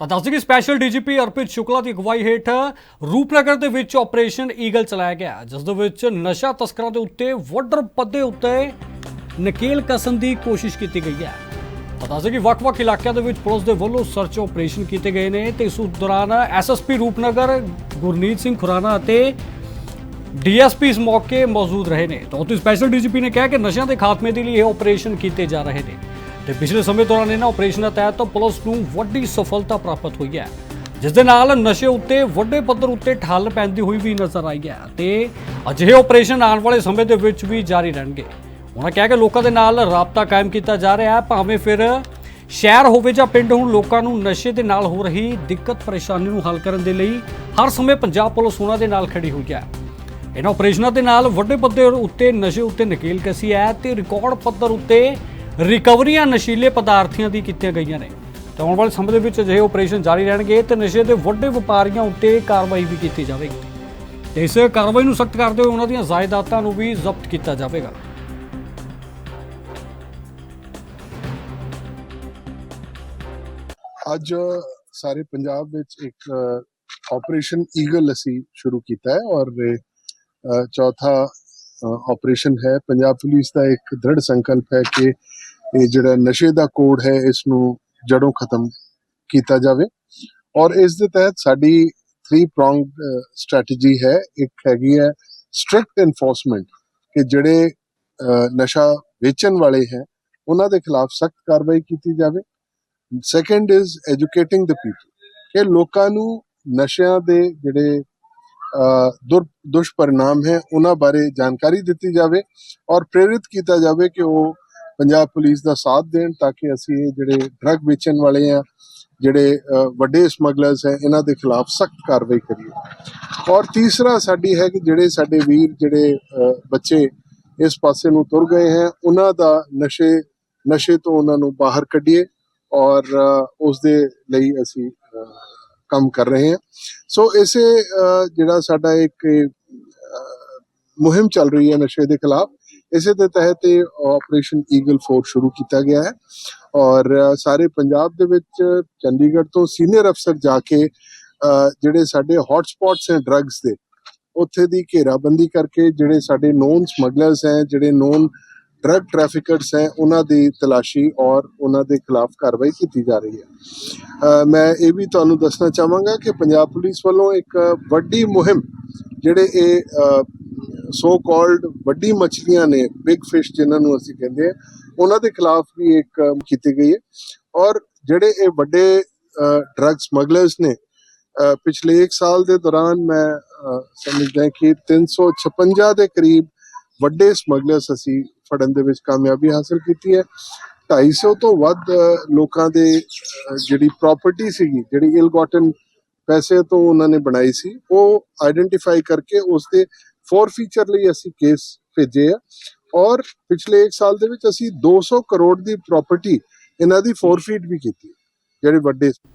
ਤਾਂ ਦੱਸਦੇ ਕਿ ਸਪੈਸ਼ਲ ਡੀਜੀਪੀ ਅਰਪਿਤ ਸ਼ੁਕਲਾ ਦੀ ਅਗਵਾਈ ਹੇਠ ਰੂਪਨਗਰ ਦੇ ਵਿੱਚ ਆਪਰੇਸ਼ਨ ਈਗਲ ਚਲਾਇਆ ਗਿਆ, ਜਿਸ ਦੇ ਵਿੱਚ ਨਸ਼ਾ ਤਸਕਰਾਂ ਦੇ ਉੱਤੇ ਵੱਡਰ ਪੱਦੇ ਉੱਤੇ ਨਕੇਲ ਕਸਣ ਦੀ ਕੋਸ਼ਿਸ਼ ਕੀਤੀ ਗਈ ਹੈ। ਤਾਂ ਦੱਸਦੇ ਕਿ ਵੱਖ-ਵੱਖ ਇਲਾਕਿਆਂ ਦੇ ਵਿੱਚ ਪੁਲਿਸ ਦੇ ਵੱਲੋਂ ਸਰਚ ਆਪਰੇਸ਼ਨ ਕੀਤੇ ਗਏ ਨੇ ਤੇ ਇਸ ਦੌਰਾਨ ਐਸਐਸਪੀ ਰੂਪਨਗਰ, ਗੁਰਨੀਤ ਸਿੰਘ ਖੁਰਾਨਾ ਅਤੇ ਡੀਐਸਪੀ ਇਸ ਮੌਕੇ ਮੌਜੂਦ ਰਹੇ ਨੇ। ਤਾਂ ਉੱਥੇ ਸਪੈਸ਼ਲ ਡੀਜੀਪੀ ਨੇ ਕਿਹਾ ਕਿ ਨਸ਼ਿਆਂ ਦੇ ਖਾਤਮੇ ਦੇ ਲਈ ਇਹ ਆਪਰੇਸ਼ਨ ਕੀਤੇ ਜਾ ਰਹੇ ਨੇ। ਤੇ ਪਿਛਲੇ ਸਮੇਂ ਦੌਰਾਨ ਇਹਨਾਂ ਆਪਰੇਸ਼ਨਾਂ ਤਹਿਤ ਪੁਲਿਸ ਨੂੰ ਵੱਡੀ ਸਫਲਤਾ ਪ੍ਰਾਪਤ ਹੋਈ ਹੈ। ਜਿਸ ਦੇ ਨਾਲ ਨਸ਼ੇ ਉੱਤੇ ਵੱਡੇ ਪੱਧਰ ਉੱਤੇ ਠੱਲ ਪੈਂਦੀ ਹੋਈ ਵੀ ਨਜ਼ਰ ਆਈ ਹੈ ਤੇ ਅਜਿਹੇ ਆਪਰੇਸ਼ਨ ਆਉਣ ਵਾਲੇ ਸਮੇਂ ਦੇ ਵਿੱਚ ਵੀ ਜਾਰੀ ਰਹਿਣਗੇ। ਉਹਨਾਂ ਕਿਹਾ ਕਿ ਲੋਕਾਂ ਦੇ ਨਾਲ ਰਾਬਤਾ ਕਾਇਮ ਕੀਤਾ ਜਾ ਰਿਹਾ ਹੈ, ਭਾਵੇਂ ਫਿਰ ਸ਼ਹਿਰ ਹੋਵੇ ਜਾਂ ਪਿੰਡ ਹੁਣ, ਲੋਕਾਂ ਨੂੰ ਨਸ਼ੇ ਦੇ ਨਾਲ ਹੋ ਰਹੀ ਦਿੱਕਤ ਪਰੇਸ਼ਾਨੀ ਨੂੰ ਹੱਲ ਕਰਨ ਦੇ ਲਈ ਹਰ ਸਮੇਂ ਪੰਜਾਬ ਪੁਲਿਸ ਉਹਨਾਂ ਦੇ ਨਾਲ ਖੜੀ ਹੋਈ ਹੈ। ਇਹਨਾਂ ਆਪਰੇਸ਼ਨਾਂ ਦੇ ਨਾਲ ਵੱਡੇ ਪੱਧਰ ਉੱਤੇ ਨਸ਼ੇ ਉੱਤੇ ਨਕੇਲ ਕਸੀ ਹੈ ਤੇ ਰਿਕਾਰਡ ਪੱਧਰ ਉੱਤੇ ਰਿਕਵਰੀਆਂ ਨਸ਼ੀਲੇ ਪਦਾਰਥਾਂ ਦੀ ਕੀਤੀਆਂ ਗਈਆਂ ਨੇ। ਤੇ ਆਉਣ ਵਾਲੇ ਸਮੇਂ ਦੇ ਵਿੱਚ ਅਜਿਹੇ ਆਪਰੇਸ਼ਨ ਜਾਰੀ ਰਹਿਣਗੇ ਤੇ ਨਸ਼ੇ ਦੇ ਵੱਡੇ ਵਪਾਰੀਆਂ ਉੱਤੇ ਕਾਰਵਾਈ ਵੀ ਕੀਤੀ ਜਾਵੇਗੀ। ਤੇ ਇਸ ਕਾਰਵਾਈ ਨੂੰ ਸਖਤ ਕਰਦੇ ਹੋਏ ਉਹਨਾਂ ਦੀਆਂ ਜਾਇਦਾਦਾਂ ਨੂੰ ਵੀ ਜ਼ਬਤ ਕੀਤਾ ਜਾਵੇਗਾ। ਅੱਜ ਸਾਰੇ ਪੰਜਾਬ ਵਿੱਚ ਇੱਕ ਆਪਰੇਸ਼ਨ ਈਗਲ ਅਸੀਂ ਸ਼ੁਰੂ ਕੀਤਾ ਹੈ ਔਰ ਚੌਥਾ ਆਪਰੇਸ਼ਨ ਹੈ। ਪੰਜਾਬ ਪੁਲਿਸ ਦਾ ਇੱਕ ਦ੍ਰਿੜ ਸੰਕਲਪ ਹੈ ਕਿ ਇਹ ਜਿਹੜਾ ਨਸ਼ੇ ਦਾ ਕੋਡ ਹੈ ਇਸ ਨੂੰ ਜੜੋਂ ਖਤਮ ਕੀਤਾ ਜਾਵੇ। ਔਰ ਇਸ ਦੇ ਤਹਿਤ ਸਾਡੀ 3 ਪ੍ਰੋਂਗਡ ਸਟ੍ਰੈਟਜੀ ਹੈ। ਇੱਕ ਹੈਗੀ ਹੈ ਸਟ੍ਰਿਕਟ ਇਨਫੋਰਸਮੈਂਟ ਕਿ ਜਿਹੜੇ ਨਸ਼ਾ ਵੇਚਣ ਵਾਲੇ ਹੈ, ਉਹਨਾਂ ਦੇ ਖਿਲਾਫ ਸਖਤ ਕਾਰਵਾਈ ਕੀਤੀ ਜਾਵੇ। Second is educating the people ਕਿ ਲੋਕਾਂ ਨੂੰ ਨਸ਼ਿਆਂ ਦੇ ਜਿਹੜੇ ਦੁਰ ਦੁਸ਼ਪਰਿਣਾਮ ਹੈ ਉਹਨਾਂ ਬਾਰੇ ਜਾਣਕਾਰੀ ਦਿੱਤੀ ਜਾਵੇ ਔਰ ਪ੍ਰੇਰਿਤ ਕੀਤਾ ਜਾਵੇ ਕਿ ਉਹ ਪੰਜਾਬ ਪੁਲਿਸ ਦਾ ਸਾਥ ਦੇਣ ਤਾਂ ਕਿ ਅਸੀਂ ਇਹ ਜਿਹੜੇ ਡਰੱਗ ਵੇਚਣ ਵਾਲੇ ਆ ਜਿਹੜੇ ਵੱਡੇ ਸਮਗਲਰਸ ਹੈ ਇਹਨਾਂ ਦੇ ਖਿਲਾਫ ਸਖਤ ਕਾਰਵਾਈ ਕਰੀਏ। ਔਰ ਤੀਸਰਾ ਸਾਡੀ ਹੈ ਕਿ ਜਿਹੜੇ ਸਾਡੇ ਵੀਰ ਜਿਹੜੇ ਬੱਚੇ ਇਸ ਪਾਸੇ ਨੂੰ ਤੁਰ ਗਏ ਹੈ ਉਹਨਾਂ ਦਾ ਨਸ਼ੇ ਨਸ਼ੇ ਤੋਂ ਉਹਨਾਂ ਨੂੰ ਬਾਹਰ ਕੱਢੀਏ ਔਰ ਅ, ਉਸ ਦੇ ਲਈ ਅਸੀਂ ਕੰਮ ਕਰ ਰਹੇ ਹਾਂ। ਸੋ ਇਸੇ ਜਿਹੜਾ ਸਾਡਾ ਇੱਕ ਮੁਹਿੰਮ ਚੱਲ ਰਹੀ ਹੈ ਨਸ਼ੇ ਦੇ ਖਿਲਾਫ, ਇਸੇ ਦੇ ਤਹਿਤ ਇਹ ਆਪਰੇਸ਼ਨ ਈਗਲ ਫੋਰ ਸ਼ੁਰੂ ਕੀਤਾ ਗਿਆ ਹੈ। ਔਰ ਸਾਰੇ ਪੰਜਾਬ ਦੇ ਵਿੱਚ ਚੰਡੀਗੜ੍ਹ ਤੋਂ ਸੀਨੀਅਰ ਅਫਸਰ ਜਾ ਕੇ ਜਿਹੜੇ ਸਾਡੇ ਹੌਟ ਸਪੌਟਸ ਹੈ ਡਰੱਗਸ ਦੇ, ਉੱਥੇ ਦੀ ਘੇਰਾਬੰਦੀ ਕਰਕੇ ਜਿਹੜੇ ਸਾਡੇ ਨੋਨ ਸਮਗਲਰਸ ਹੈ, ਜਿਹੜੇ ਨੋਨ ਡਰੱਗ ਟ੍ਰੈਫਿਕਰਸ ਹੈ, ਉਹਨਾਂ ਦੀ ਤਲਾਸ਼ੀ ਔਰ ਉਹਨਾਂ ਦੇ ਖਿਲਾਫ ਕਾਰਵਾਈ ਕੀਤੀ ਜਾ ਰਹੀ ਹੈ। ਮੈਂ ਇਹ ਵੀ ਤੁਹਾਨੂੰ ਦੱਸਣਾ ਚਾਹਾਂਗਾ ਕਿ ਪੰਜਾਬ ਪੁਲਿਸ ਵੱਲੋਂ ਇੱਕ ਵੱਡੀ ਮੁਹਿੰਮ ਜਿਹੜੇ ਇਹ ਸੋ ਕਾਲਡ ਵੱਡੀ ਮੱਛਲੀਆਂ ਨੇ ਬਿਗ ਫਿਸ਼ ਜਿਨ੍ਹਾਂ ਨੂੰ ਅਸੀਂ ਕਹਿੰਦੇ ਆ ਉਹਨਾਂ ਦੇ ਖਿਲਾਫ ਵੀ ਇੱਕ ਕੀਤੀ ਗਈ ਹੈ। ਔਰ ਜਿਹੜੇ ਇਹ ਵੱਡੇ ਡਰੱਗ ਸਮਗਲਰਸ ਨੇ ਪਿਛਲੇ 1 ਸਾਲ ਦੇ ਦੌਰਾਨ ਮੈਂ ਸਮਝਦਾ ਕਿ 356 ਦੇ ਕਰੀਬ ਵੱਡੇ ਸਮਗਲਰਸ ਅਸੀਂ ਫੜਨ ਦੇ ਵਿੱਚ ਕਾਮਯਾਬੀ ਹਾਸਲ ਕੀਤੀ ਹੈ। 250 ਤੋਂ ਵੱਧ ਲੋਕਾਂ ਦੇ ਜਿਹੜੀ ਪ੍ਰਾਪਰਟੀ ਸੀਗੀ ਜਿਹੜੀ ਇਲਗੋਟਨ ਪੈਸੇ ਤੋਂ ਉਹਨਾਂ ਨੇ ਬਣਾਈ ਸੀ ਉਹ ਆਇਡੈਂਟੀਫਾਈ ਕਰਕੇ ਉਸ ਦੇ ਫੋਰ ਫੀਚਰ ਲਈ ਅਸੀਂ ਕੇਸ ਭੇਜੇ ਆ। ਔਰ ਪਿਛਲੇ 1 ਸਾਲ ਦੇ ਵਿੱਚ ਅਸੀਂ 200 ਕਰੋੜ ਦੀ ਪ੍ਰਾਪਰਟੀ ਇਹਨਾਂ ਦੀ ਫੋਰਫੀਟ ਵੀ ਕੀਤੀ ਹੈ, ਜਿਹੜੇ ਵੱਡੇ